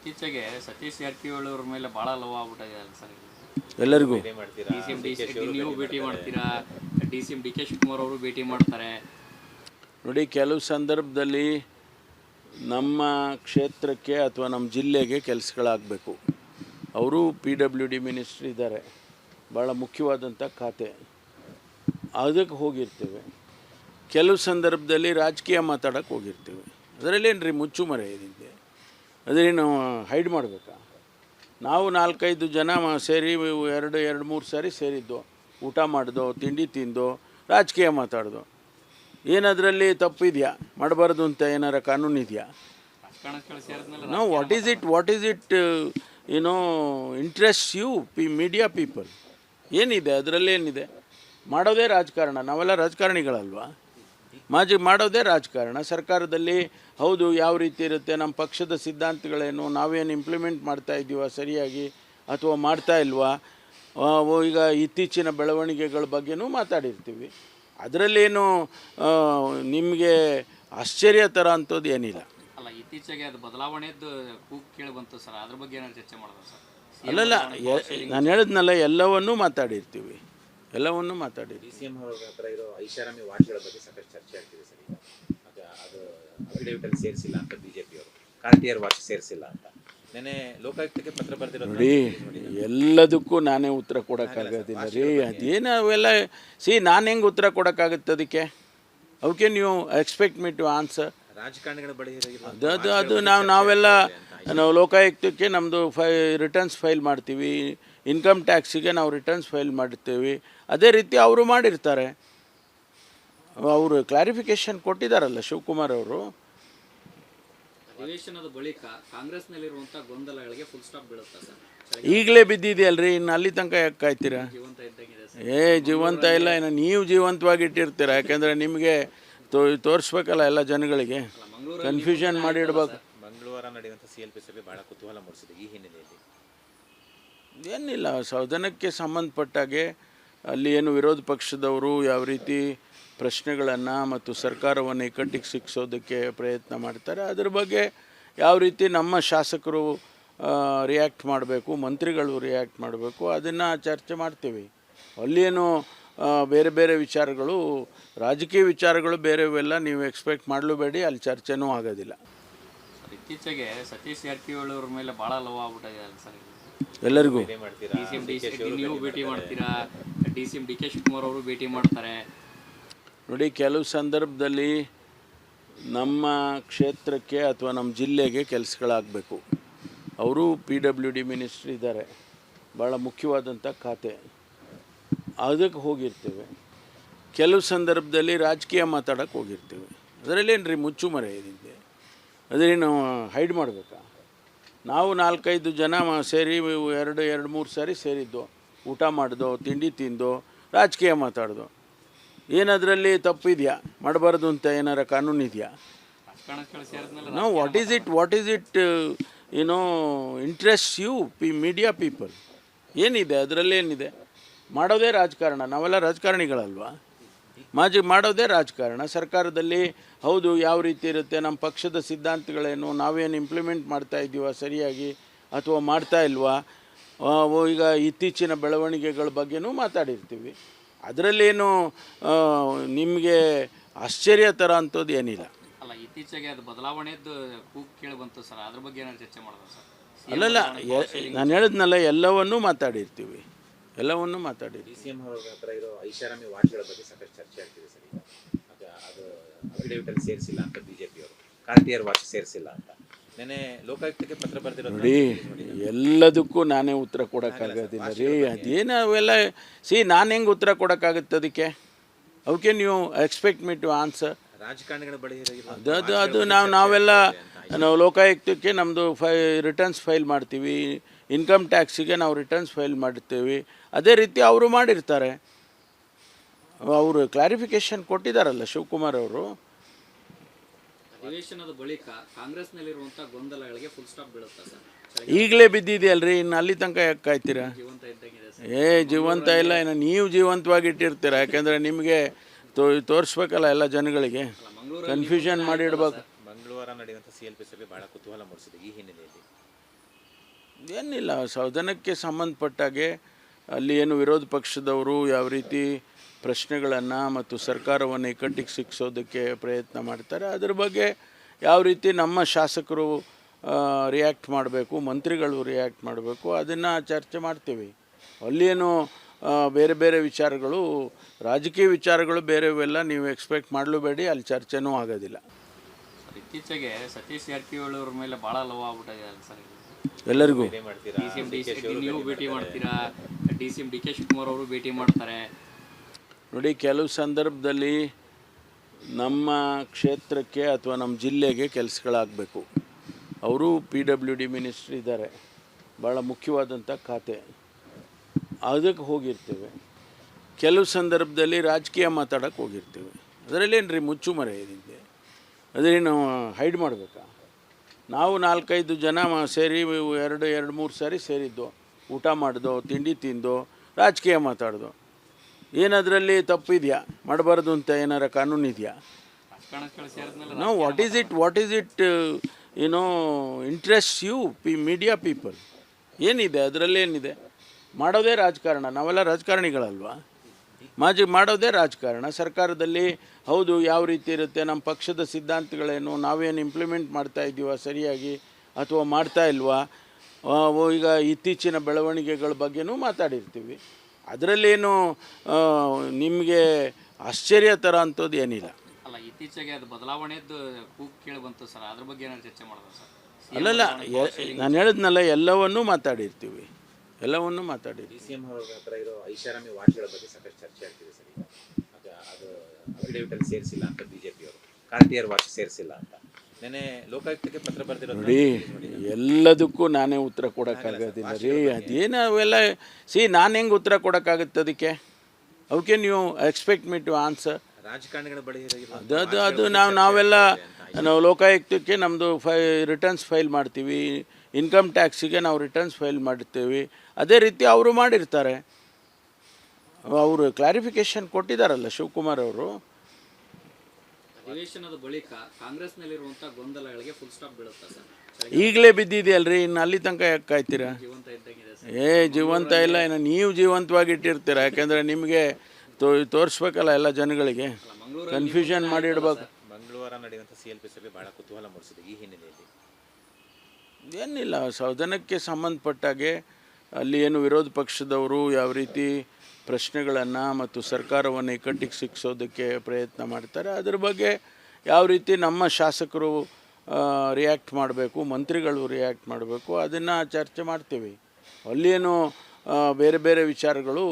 ಇತ್ತೀಚೆಗೆ ಸತೀಶ್ ಜಾರಕಿಹೊಳಿ ಅವ್ರ ಮೇಲೆ ಭಾಳ ಲವ್ ಆಗ್ಬಿಟ್ಟಿದೆ ಅಲ್ಲ ಸರ್ ಎಲ್ಲರಿಗೂ? D C M D C ನೀವು ಭೇಟಿ ಮಾಡ್ತೀರಾ? D C M D K Shivakumar ಅವರು ಭೇಟಿ ಮಾಡ್ತಾರೆ. ನೋಡಿ ಕೆಲವು ಸಂದರ್ಭದಲ್ಲಿ ನಮ್ಮ ಕ್ಷೇತ್ರಕ್ಕೆ ಅಥವಾ ನಮ್ಮ ಜಿಲ್ಲೆಗೆ ಕೆಲಸಗಳಾಗಬೇಕು. ಅವರು ಪಿ ಡಬ್ಲ್ಯೂ ಡಿ ಮಿನಿಸ್ಟ್ರ್ ಇದ್ದಾರೆ. ಭಾಳ ಮುಖ್ಯವಾದಂಥ ಖಾತೆ. ಅದಕ್ಕೆ ಹೋಗಿರ್ತೇವೆ. ಕೆಲವು ಸಂದರ್ಭದಲ್ಲಿ ರಾಜಕೀಯ ಮಾತಾಡೋಕ್ಕೆ ಹೋಗಿರ್ತೇವೆ. ಅದರಲ್ಲೇನು ರೀ ಮುಚ್ಚುಮರೆ ಇದೆ ಅದೇನು ಹೈಡ್ ಮಾಡಬೇಕಾ? ನಾವು ನಾಲ್ಕೈದು ಜನ ಸೇರಿ ಎರಡು ಎರಡು, ಮೂರು ಸಾರಿ ಸೇರಿದ್ದು. ಊಟ ಮಾಡಿದೋ, ತಿಂಡಿ ತಿಂದು, ರಾಜಕೀಯ ಮಾತಾಡ್ದು. ಏನದರಲ್ಲಿ ತಪ್ಪಿದೆಯಾ? ಮಾಡಬಾರ್ದು ಅಂತ ಏನಾರ ಕಾನೂನು ಇದೆಯಾ ನಾವು what is it what is it ಏನೋ interest U P media people ಏನಿದೆ? ಅದರಲ್ಲಿ ಏನಿದೆ ಮಾಡೋದೇ ರಾಜಕಾರಣ. ನಾವೆಲ್ಲ ರಾಜಕಾರಣಿಗಳಲ್ವಾ? ಮಾಜಿ ಮಾಡೋದೇ ರಾಜಕಾರಣ. ಸರ್ಕಾರದಲ್ಲಿ ಹೌದು ಯಾವ ರೀತಿ ಇರುತ್ತೆ ನಮ್ಮ ಪಕ್ಷದ ಸಿದ್ಧಾಂತಗಳೇನು ನಾವೇನು ಇಂಪ್ಲಿಮೆಂಟ್ ಮಾಡ್ತಾ ಇದ್ದೀವ ಸರಿಯಾಗಿ ಅಥವಾ ಮಾಡ್ತಾ ಇಲ್ವಾ? ಈಗ ಇತ್ತೀಚಿನ ಬೆಳವಣಿಗೆಗಳ ಬಗ್ಗೆನೂ ಮಾತಾಡಿರ್ತೀವಿ. ಅದರಲ್ಲೇನು ನಿಮಗೆ ಆಶ್ಚರ್ಯ ಥರ ಅಂಥದ್ದು ಏನಿಲ್ಲ. ಅಲ್ಲ ಇತ್ತೀಚೆಗೆ ಅದು ಬದಲಾವಣೆದ್ದು ಕೂಗ್ ಕೇಳಿ ಬಂತು ಸರ್. ಅದ್ರ ಬಗ್ಗೆ ಏನಾದ್ರು ಚರ್ಚೆ ಮಾಡೋದು ಸರ್? ಅಲ್ಲಲ್ಲ ನಾನು ಹೇಳಿದ್ನಲ್ಲ ಎಲ್ಲವನ್ನೂ ಮಾತಾಡಿರ್ತೀವಿ. ಎಲ್ಲವನ್ನೂ ಮಾತಾಡಿ. ಡಿ ಸಿ ಎಂ ಅವರ ಹತ್ರ ಇರೋ ಐಷಾರಾಮಿ ವಾಚ್ಗಳ ಬಗ್ಗೆ ಸಾಕಷ್ಟು ಚರ್ಚೆ ಆಗ್ತಿದೆ ಸರ್ ಈಗ. ಅದು ಅದು ಸೇರಿಸಿಲ್ಲ ಅಂತ ಬಿಜೆಪಿ ಅವರು. ಕಾರ್ಟಿಯರ್ ವಾಚ್ ಸೇರಿಸಿಲ್ಲ ಅಂತ. ನೆನೆ ಲೋಕಾಯುಕ್ತಕ್ಕೆ ಪತ್ರ ಬರೆದಿರೋದು ನೋಡಿ ಎಲ್ಲದಕ್ಕೂ ನಾನೇ ಉತ್ತರ ಕೊಡೋಕ್ಕಾಗೋದಿಲ್ಲ ರೀ. ಅದೇನು ಅವೆಲ್ಲ ಸಿ ನಾನು ಹೆಂಗೆ ಉತ್ತರ ಕೊಡೋಕ್ಕಾಗುತ್ತೆ ಅದಕ್ಕೆ? ಅವಕ್ಕೆ ನೀವು ಎಕ್ಸ್ಪೆಕ್ಟ್ ಮೀ ಟು ಆನ್ಸರ್ ರಾಜಕಾರಣಿಗಳ ಬಳಿ ಇರೋ- ಅದು ಅದು ಅದು ನಾವು ನಾವೆಲ್ಲ ನಾವು ಲೋಕಾಯುಕ್ತಕ್ಕೆ ನಮ್ಮದು ಫೈ ರಿಟರ್ನ್ಸ್ ಫೈಲ್ ಮಾಡ್ತೀವಿ. ಇನ್ಕಮ್ ಟ್ಯಾಕ್ಸಿಗೆ ನಾವು ರಿಟರ್ನ್ಸ್ ಫೈಲ್ ಮಾಡ್ತೀವಿ ಅದೇ ರೀತಿ ಅವರು ಮಾಡಿರ್ತಾರೆ. ಅವರು ಕ್ಲಾರಿಫಿಕೇಶನ್ ಕೊಟ್ಟಿದ್ದಾರಲ್ಲ ಶಿವಕುಮಾರ್ ಅವರು. ಬಳಿಕ ಕಾಂಗ್ರೆಸ್ನಲ್ಲಿರುವಂಥ ಗೊಂದಲಗಳಿಗೆ ಫುಲ್ ಸ್ಟಾಪ್ ಬೀಳುತ್ತಾ ಸರ್? ಈಗಲೇ ಬಿದ್ದಿದೆಯಲ್ರಿ ಇನ್ನು ಅಲ್ಲಿ ತನಕ ಯಾಕೆ ಕಾಯ್ತೀರಾ? ಜೀವಂತ ಇದ್ದಂಗಿದೆ ಸರ್. ಏ ಜೀವಂತ ಇಲ್ಲ ಇನ್ನು ನೀವು ಜೀವಂತವಾಗಿ ಇಟ್ಟಿರ್ತೀರ? ಯಾಕೆಂದರೆ ನಿಮಗೆ ತೋ ತೋರಿಸ್ಬೇಕಲ್ಲ ಎಲ್ಲ ಜನಗಳಿಗೆ. ಕನ್ಫ್ಯೂಷನ್ ಮಾಡಿಡ್ಬೇಕು. ಮಂಗಳವಾರ ನಡೆಯುವಂಥ ಸಿ ಎಲ್ ಪಿ ಸಭೆ ಬಹಳ ಕುತೂಹಲ ಮೂಡಿಸಿದೆ ಈ ಹಿನ್ನೆಲೆಯಲ್ಲಿ. ಏನಿಲ್ಲ ಸದನಕ್ಕೆ ಸಂಬಂಧಪಟ್ಟಾಗೆ ಅಲ್ಲಿ ಏನು ವಿರೋಧ ಪಕ್ಷದವರು ಯಾವ ರೀತಿ ಪ್ರಶ್ನೆಗಳನ್ನು ಮತ್ತು ಸರ್ಕಾರವನ್ನು ಇಕ್ಕಟ್ಟಿಗೆ ಸಿಕ್ಕಿಸೋದಕ್ಕೆ ಪ್ರಯತ್ನ ಮಾಡ್ತಾರೆ, ಅದ್ರ ಬಗ್ಗೆ ಯಾವ ರೀತಿ ನಮ್ಮ ಶಾಸಕರು ರಿಯಾಕ್ಟ್ ಮಾಡಬೇಕು, ಮಂತ್ರಿಗಳು ರಿಯಾಕ್ಟ್ ಮಾಡಬೇಕು, ಅದನ್ನು ಚರ್ಚೆ ಮಾಡ್ತೀವಿ. ಅಲ್ಲೇನು ಬೇರೆ ಬೇರೆ ವಿಚಾರಗಳು, ರಾಜಕೀಯ ವಿಚಾರಗಳು ಬೇರೆವೆಲ್ಲ ನೀವು ಎಕ್ಸ್ಪೆಕ್ಟ್ ಮಾಡಲೂಬೇಡಿ, ಅಲ್ಲಿ ಚರ್ಚೆನೂ ಆಗೋದಿಲ್ಲ. ಇತ್ತೀಚೆಗೆ ಸತೀಶ್ ಜಾರಕಿಹೊಳಿ ಅವ್ರ ಮೇಲೆ ಭಾಳ ಲವ್ ಆಗ್ಬಿಟ್ಟಿದೆ ಸರ್ ಎಲ್ಲರಿಗೂ. ಡಿ ಸಿ ಎಂ ಡಿ ನೀವು ಭೇಟಿ ಮಾಡ್ತೀರಾ? D C M D K Shivakumar ಅವರು ಭೇಟಿ ಮಾಡ್ತಾರೆ. ನೋಡಿ ಕೆಲವು ಸಂದರ್ಭದಲ್ಲಿ ನಮ್ಮ ಕ್ಷೇತ್ರಕ್ಕೆ ಅಥವಾ ನಮ್ಮ ಜಿಲ್ಲೆಗೆ ಕೆಲಸಗಳಾಗಬೇಕು. ಅವರು ಪಿ ಡಬ್ಲ್ಯೂ ಡಿ ಮಿನಿಸ್ಟ್ರ್ ಇದ್ದಾರೆ. ಭಾಳ ಮುಖ್ಯವಾದಂಥ ಖಾತೆ. ಅದಕ್ಕೆ ಹೋಗಿರ್ತೇವೆ. ಕೆಲವು ಸಂದರ್ಭದಲ್ಲಿ ರಾಜಕೀಯ ಮಾತಾಡೋಕ್ಕೆ ಹೋಗಿರ್ತೇವೆ. ಅದರಲ್ಲೇನು ರೀ ಮುಚ್ಚುಮರೆ ಇದೆ ನಾವು ಹೈಡ್ ಮಾಡಬೇಕಾ? ನಾವು ನಾಲ್ಕೈದು ಜನ ಸೇರಿ ಎರಡು ಎರಡು, ಮೂರು ಸಾರಿ ಸೇರಿದ್ದು. ಊಟ ಮಾಡ್ದೋ, ತಿಂಡಿ ತಿಂದು, ರಾಜಕೀಯ ಮಾತಾಡ್ದು. ಏನದರಲ್ಲಿ ತಪ್ಪಿದೆಯಾ? ಮಾಡಬಾರ್ದು ಅಂತ ಏನಾರ ಕಾನೂನು ಇದೆಯಾ ನಾವು what is it what is it ಏನೋ interest U P media people ಏನಿದೆ? ಅದರಲ್ಲಿ ಏನಿದೆ ಮಾಡೋದೇ ರಾಜಕಾರಣ. ನಾವೆಲ್ಲ ರಾಜಕಾರಣಿಗಳಲ್ವಾ? ಮಾಜಿ ಮಾಡೋದೇ ರಾಜಕಾರಣ. ಸರ್ಕಾರದಲ್ಲಿ ಹೌದು ಯಾವ ರೀತಿ ಇರುತ್ತೆ ನಮ್ಮ ಪಕ್ಷದ ಸಿದ್ಧಾಂತಗಳೇನು ನಾವೇನು ಇಂಪ್ಲಿಮೆಂಟ್ ಮಾಡ್ತಾ ಇದ್ದೀವ ಸರಿಯಾಗಿ ಅಥವಾ ಮಾಡ್ತಾ ಇಲ್ವಾ? ಈಗ ಇತ್ತೀಚಿನ ಬೆಳವಣಿಗೆಗಳ ಬಗ್ಗೆನೂ ಮಾತಾಡಿರ್ತೀವಿ. ಅದರಲ್ಲೇನು ನಿಮಗೆ ಆಶ್ಚರ್ಯ ಥರ ಅಂಥದ್ದು ಏನಿಲ್ಲ. ಅಲ್ಲ ಇತ್ತೀಚೆಗೆ ಅದು ಬದಲಾವಣೆದ್ದು ಕೂಗು ಕೇಳಿ ಬಂತು ಸರ್ ಅದ್ರ ಬಗ್ಗೆ ಏನಾದ್ರು ಚರ್ಚೆ ಮಾಡೋದು ಸರ್? ಅಲ್ಲಲ್ಲ ನಾನು ಹೇಳಿದ್ನಲ್ಲ ಎಲ್ಲವನ್ನೂ ಮಾತಾಡಿರ್ತೀವಿ. ಎಲ್ಲವನ್ನೂ ಮಾತಾಡಿ ಡಿ ಸಿ ಎಂ ಅವರ ಹತ್ರ ಇರೋ ಐಷಾರಾಮಿ ವಾಚ್ಗಳ ಬಗ್ಗೆ ಸಾಕಷ್ಟು ಚರ್ಚೆ ಆಗ್ತಿದೆ ಸರ್ ಈಗ. ಅದು ಅದು ಅಫಿಡೇವಿಟ್ ಅಲ್ಲಿ ಸೇರಿಸಿಲ್ಲ ಅಂತ ಬಿಜೆಪಿ ಅವರು. ಕಾರ್ಟಿಯರ್ ವಾಚ್ ಸೇರಿಸಿಲ್ಲ ಅಂತ. ನೆನೆ ಲೋಕಾಯುಕ್ತಕ್ಕೆ ಪತ್ರ ಬರೆದಿರೋದು ನೋಡಿ ಎಲ್ಲದಕ್ಕೂ ನಾನೇ ಉತ್ತರ ಕೊಡೋಕ್ಕಾಗೋದಿಲ್ಲ ರೀ. ಅದೇನು ಅವೆಲ್ಲ ಸಿ ನಾನು ಹೆಂಗೆ ಉತ್ತರ ಕೊಡೋಕ್ಕಾಗುತ್ತೆ ಅದಕ್ಕೆ? ಅವಕ್ಕೆ ನೀವು ಎಕ್ಸ್ಪೆಕ್ಟ್ ಮೀ ಟು ಆನ್ಸರ್. ರಾಜಕಾರಣಿಗಳ ಬಳಿ ಅದು ಅದು ನಾವು ನಾವೆಲ್ಲ ನಾವು ಲೋಕಾಯುಕ್ತಕ್ಕೆ ನಮ್ಮದು ಫೈ ರಿಟರ್ನ್ಸ್ ಫೈಲ್ ಮಾಡ್ತೀವಿ. ಇನ್ಕಮ್ ಟ್ಯಾಕ್ಸಿಗೆ ನಾವು ರಿಟರ್ನ್ಸ್ ಫೈಲ್ ಮಾಡ್ತೀವಿ. ಅದೇ ರೀತಿ ಅವರು ಮಾಡಿರ್ತಾರೆ. ಅವರು ಕ್ಲಾರಿಫಿಕೇಶನ್ ಕೊಟ್ಟಿದ್ದಾರಲ್ಲ ಶಿವಕುಮಾರ್ ಅವರು. ಅಧಿವೇಶನದ ಬಳಿಕ ಕಾಂಗ್ರೆಸ್ನಲ್ಲಿರುವಂಥ ಗೊಂದಲಗಳಿಗೆ ಫುಲ್ ಸ್ಟಾಪ್ ಬೀಳುತ್ತೆ ಸರ್? ಈಗಲೇ ಬಿದ್ದಿದೆಯಲ್ರಿ ಇನ್ನು ಅಲ್ಲಿ ತನಕ ಯಾಕೆ ಕಾಯ್ತೀರಾ? ಜೀವಂತ ಇದ್ದಂಗಿದೆ ಸರ್. ಏ ಜೀವಂತ ಇಲ್ಲ ಇನ್ನು ನೀವು ಜೀವಂತವಾಗಿ ಇಟ್ಟಿರ್ತೀರ? ಯಾಕೆಂದರೆ ನಿಮಗೆ ತೋ ತೋರಿಸ್ಬೇಕಲ್ಲ ಎಲ್ಲ ಜನಗಳಿಗೆ. ಕನ್ಫ್ಯೂಷನ್ ಮಾಡಿಡ್ಬೇಕು ಮಂಗಳವಾರ ನಡೆಯುವಂಥ ಸಿ ಎಲ್ ಪಿ ಸಭೆ ಭಾಳ ಕುತೂಹಲ ಮೂಡಿಸಿದೆ ಈ ಹಿನ್ನೆಲೆಯಲ್ಲಿ. ಏನಿಲ್ಲ ಸದನಕ್ಕೆ ಸಂಬಂಧಪಟ್ಟಾಗೆ ಅಲ್ಲಿ ಏನು ವಿರೋಧ ಪಕ್ಷದವರು ಯಾವ ರೀತಿ ಪ್ರಶ್ನೆಗಳನ್ನು ಮತ್ತು ಸರ್ಕಾರವನ್ನು ಇಕ್ಕಟ್ಟಿಗೆ ಸಿಕ್ಕಿಸೋದಕ್ಕೆ ಪ್ರಯತ್ನ ಮಾಡ್ತಾರೆ, ಅದ್ರ ಬಗ್ಗೆ ಯಾವ ರೀತಿ ನಮ್ಮ ಶಾಸಕರು ರಿಯಾಕ್ಟ್ ಮಾಡಬೇಕು, ಮಂತ್ರಿಗಳು ರಿಯಾಕ್ಟ್ ಮಾಡಬೇಕು, ಅದನ್ನು ಚರ್ಚೆ ಮಾಡ್ತೀವಿ. ಅಲ್ಲೇನು ಏನು ಬೇರೆ ಬೇರೆ ವಿಚಾರಗಳು, ರಾಜಕೀಯ ವಿಚಾರಗಳು ಬೇರೆವೆಲ್ಲ ನೀವು ಎಕ್ಸ್ಪೆಕ್ಟ್ ಮಾಡಲೂಬೇಡಿ, ಅಲ್ಲಿ ಚರ್ಚೆನೂ ಆಗೋದಿಲ್ಲ. ಇತ್ತೀಚೆಗೆ ಸತೀಶ್ ಜಾರಕಿಹೊಳಿ ಅವ್ರ ಮೇಲೆ ಭಾಳ ಲವ್ ಆಗ್ಬಿಟ್ಟಿದೆ ಅಲ್ಲ ಸರ್ ಎಲ್ಲರಿಗೂ. ಡಿ ಸಿ ಎಂ ಡಿ ನೀವು ಭೇಟಿ ಮಾಡ್ತೀರಾ? D C M D K Shivakumar ಅವರು ಭೇಟಿ ಮಾಡ್ತಾರೆ? ನೋಡಿ ಕೆಲವು ಸಂದರ್ಭದಲ್ಲಿ ನಮ್ಮ ಕ್ಷೇತ್ರಕ್ಕೆ ಅಥವಾ ನಮ್ಮ ಜಿಲ್ಲೆಗೆ ಕೆಲಸಗಳಾಗಬೇಕು. ಅವರು ಪಿ ಡಬ್ಲ್ಯೂ ಡಿ ಮಿನಿಸ್ಟ್ರ್ ಇದ್ದಾರೆ. ಭಾಳ ಮುಖ್ಯವಾದಂಥ ಖಾತೆ. ಅದಕ್ಕೆ ಹೋಗಿರ್ತೇವೆ. ಕೆಲವು ಸಂದರ್ಭದಲ್ಲಿ ರಾಜಕೀಯ ಮಾತಾಡೋಕ್ಕೆ ಹೋಗಿರ್ತೇವೆ. ಅದರಲ್ಲೇನು ರೀ ಮುಚ್ಚುಮರೆ ಇದೆ ಏನಿದೆ ಅದೇನು ಹೈಡ್ ಮಾಡಬೇಕಾ? ನಾವು ನಾಲ್ಕೈದು ಜನ ಸೇರಿ ಎರಡು ಎರಡು, ಮೂರು ಸಾರಿ ಸೇರಿದ್ದು. ಊಟ ಮಾಡಿದೋ, ತಿಂಡಿ ತಿಂದೋ, ರಾಜಕೀಯ ಮಾತಾಡ್ದು. ಏನದರಲ್ಲಿ ತಪ್ಪಿದೆಯಾ? ಮಾಡಬಾರ್ದು ಅಂತ ಏನಾರ ಕಾನೂನು ಇದೆಯಾ ನಾವು what is it what is it ಏನೋ interest U P media people ಏನಿದೆ? ಅದರಲ್ಲಿ ಏನಿದೆ? ಮಾಡೋದೇ ರಾಜಕಾರಣ. ನಾವೆಲ್ಲ ರಾಜಕಾರಣಿಗಳಲ್ವಾ? ಮಾಜಿ ಮಾಡೋದೇ ರಾಜಕಾರಣ. ಸರ್ಕಾರದಲ್ಲಿ ಹೌದು ಯಾವ ರೀತಿ ಇರುತ್ತೆ? ನಮ್ಮ ಪಕ್ಷದ ಸಿದ್ಧಾಂತಗಳೇನು? ನಾವೇನು ಇಂಪ್ಲಿಮೆಂಟ್ ಮಾಡ್ತಾ ಇದ್ದೀವ? ಸರಿಯಾಗಿ ಅಥವಾ ಮಾಡ್ತಾ ಇಲ್ವಾ? ಓ, ಈಗ ಇತ್ತೀಚಿನ ಬೆಳವಣಿಗೆಗಳ ಬಗ್ಗೆನೂ ಮಾತಾಡಿರ್ತೀವಿ. ಅದರಲ್ಲೇನು ನಿಮಗೆ ಆಶ್ಚರ್ಯ ಥರ ಅಂಥದ್ದು ಏನಿಲ್ಲ. ಅಲ್ಲ ಇತ್ತೀಚೆಗೆ ಅದು ಬದಲಾವಣೆದ್ದು ಕೂಗು ಕೇಳಿ ಬಂತು ಸರ್. ಅದ್ರ ಬಗ್ಗೆ ಏನಾದ್ರು ಚರ್ಚೆ ಮಾಡೋದು ಸರ್? ಅಲ್ಲಲ್ಲ ನಾನು ಹೇಳಿದ್ನಲ್ಲ ಎಲ್ಲವನ್ನೂ ಮಾತಾಡಿರ್ತೀವಿ. ಎಲ್ಲವನ್ನೂ ಮಾತಾಡಿರ್ತೀವಿ. ಸಿ ಎಂ ಅವ್ರ ಹತ್ರ ಇರೋ ಐಷಾರಾಮಿ ವಾಚ್ಗಳ ಬಗ್ಗೆ ಸಾಕಷ್ಟು ಚರ್ಚೆ ಆಗ್ತಿದೆ ಸರ್ ಈಗ. ಅದು ಅದು ಅಫಿಡೇವಿಟ್ ಸೇರಿಸಿಲ್ಲ ಅಂತ ಬಿಜೆಪಿ ಅವರು ಕಾರ್ಟಿಯರ್ ವಾಚ್ ಸೇರಿಸಿಲ್ಲ ಅಂತ. ನೆನೆ ಲೋಕಾಯುಕ್ತಕ್ಕೆ ಪತ್ರ ಬರೆದಿರೋ ನೋಡಿ ಎಲ್ಲದಕ್ಕೂ ನಾನೇ ಉತ್ತರ ಕೊಡೋಕ್ಕಾಗೋದಿಲ್ಲ ರೀ. ಅದೇನು ಅವೆಲ್ಲ ಸಿ ನಾನು ಹೆಂಗೆ ಉತ್ತರ ಕೊಡೋಕ್ಕಾಗುತ್ತೆ ಅದಕ್ಕೆ? ಅವಕ್ಕೆ ನೀವು ಎಕ್ಸ್ಪೆಕ್ಟ್ ಮೀ ಟು ಆನ್ಸರ್ ರಾಜಕಾರಣಿಗಳ ಬಳಿ ಅದು ಅದು ಅದು ನಾವು ನಾವೆಲ್ಲ ನಾವು ಲೋಕಾಯುಕ್ತಕ್ಕೆ ನಮ್ಮದು ಫೈ ರಿಟರ್ನ್ಸ್ ಫೈಲ್ ಮಾಡ್ತೀವಿ. ಇನ್ಕಮ್ ಟ್ಯಾಕ್ಸಿಗೆ ನಾವು ರಿಟರ್ನ್ಸ್ ಫೈಲ್ ಮಾಡ್ತೀವಿ. ಅದೇ ರೀತಿ ಅವರು ಮಾಡಿರ್ತಾರೆ. ಅವರು ಕ್ಲಾರಿಫಿಕೇಶನ್ ಕೊಟ್ಟಿದ್ದಾರಲ್ಲ ಶಿವಕುಮಾರ್ ಅವರು. ಅಧಿವೇಶನದ ಬಳಿಕ ಕಾಂಗ್ರೆಸ್ನಲ್ಲಿರುವಂಥ ಗೊಂದಲಗಳಿಗೆ ಫುಲ್ ಸ್ಟಾಪ್ ಬೀಳುತ್ತಾ ಸರ್? ಈಗಲೇ ಬಿದ್ದಿದೆಯಲ್ರಿ ಇನ್ನು ಅಲ್ಲಿ ತನಕ ಯಾಕೆ ಕಾಯ್ತೀರಾ ಜೀವಂತ ಇದ್ದಂಗಿದೆ ಸರ್. ಏ ಜೀವಂತ ಇಲ್ಲ ಇನ್ನು ನೀವು ಜೀವಂತವಾಗಿ ಇಟ್ಟಿರ್ತೀರ? ಯಾಕೆಂದರೆ ನಿಮಗೆ ತೋ ತೋರಿಸ್ಬೇಕಲ್ಲ ಎಲ್ಲ ಜನಗಳಿಗೆ. ಕನ್ಫ್ಯೂಷನ್ ಮಾಡಿಡ್ಬೇಕು ಮಂಗಳವಾರ ನಡೆಯುವಂಥ ಸಿ ಎಲ್ ಪಿ ಸಭೆ ಬಹಳ ಕುತೂಹಲ ಮೂಡಿಸಿದೆ ಈ ಹಿನ್ನೆಲೆಯಲ್ಲಿ. ಏನಿಲ್ಲ ಸದನಕ್ಕೆ ಸಂಬಂಧಪಟ್ಟಾಗೆ ಅಲ್ಲಿ ಏನು ವಿರೋಧ ಪಕ್ಷದವರು ಯಾವ ರೀತಿ ಪ್ರಶ್ನೆಗಳನ್ನು ಮತ್ತು ಸರ್ಕಾರವನ್ನು ಇಕ್ಕಟ್ಟಿಗೆ ಸಿಕ್ಕಿಸೋದಕ್ಕೆ ಪ್ರಯತ್ನ ಮಾಡ್ತಾರೆ. ಅದ್ರ ಬಗ್ಗೆ ಯಾವ ರೀತಿ ನಮ್ಮ ಶಾಸಕರು ರಿಯಾಕ್ಟ್ ಮಾಡಬೇಕು, ಮಂತ್ರಿಗಳು ರಿಯಾಕ್ಟ್ ಮಾಡಬೇಕು, ಅದನ್ನು ಚರ್ಚೆ ಮಾಡ್ತೀವಿ. ಅಲ್ಲೇನು ಬೇರೆ ಬೇರೆ ವಿಚಾರಗಳು,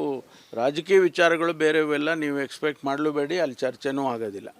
ರಾಜಕೀಯ ವಿಚಾರಗಳು ಬೇರೆವೆಲ್ಲ ನೀವು ಎಕ್ಸ್ಪೆಕ್ಟ್ ಮಾಡಲೂಬೇಡಿ ಅಲ್ಲಿ ಚರ್ಚೆನೂ ಆಗೋದಿಲ್ಲ.